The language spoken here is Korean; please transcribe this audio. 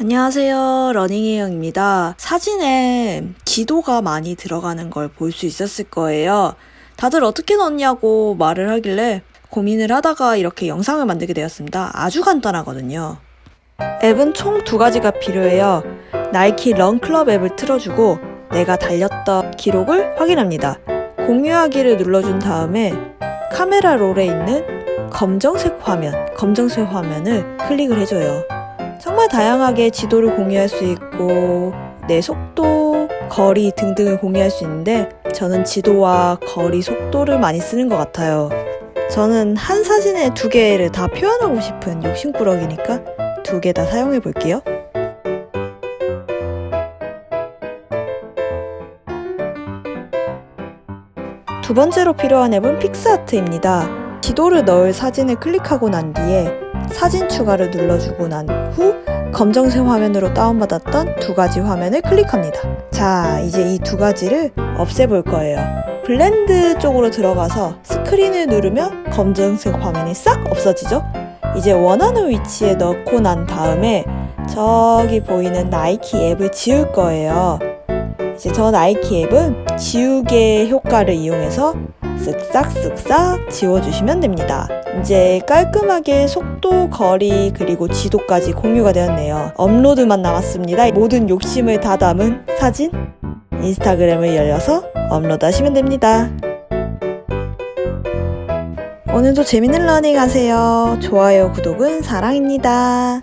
안녕하세요. 러닝혜영입니다. 사진에 지도가 많이 들어가는 걸 볼 수 있었을 거예요. 다들 어떻게 넣냐고 말을 하길래 고민을 하다가 이렇게 영상을 만들게 되었습니다. 아주 간단하거든요. 앱은 총 두 가지가 필요해요. 나이키 런클럽 앱을 틀어주고 내가 달렸던 기록을 확인합니다. 공유하기를 눌러준 다음에 카메라 롤에 있는 검정색 화면, 검정색 화면을 클릭을 해줘요. 정말 다양하게 지도를 공유할 수 있고 내 속도, 거리 등등을 공유할 수 있는데 저는 지도와 거리, 속도를 많이 쓰는 것 같아요. 저는 한 사진에 두 개를 다 표현하고 싶은 욕심꾸러기니까 두 개 다 사용해 볼게요. 두 번째로 필요한 앱은 픽스아트입니다. 지도를 넣을 사진을 클릭하고 난 뒤에 사진 추가를 눌러주고 난 후 검정색 화면으로 다운받았던 두 가지 화면을 클릭합니다. 자, 이제 이 두 가지를 없애볼 거예요. 블렌드 쪽으로 들어가서 스크린을 누르면 검정색 화면이 싹 없어지죠? 이제 원하는 위치에 넣고 난 다음에 저기 보이는 나이키 앱을 지울 거예요. 이제 저 나이키 앱은 지우개 효과를 이용해서 쓱싹쓱싹 지워주시면 됩니다. 이제 깔끔하게 속도, 거리, 그리고 지도까지 공유가 되었네요. 업로드만 남았습니다. 모든 욕심을 다 담은 사진, 인스타그램을 열려서 업로드 하시면 됩니다. 오늘도 재밌는 러닝 하세요. 좋아요, 구독은 사랑입니다.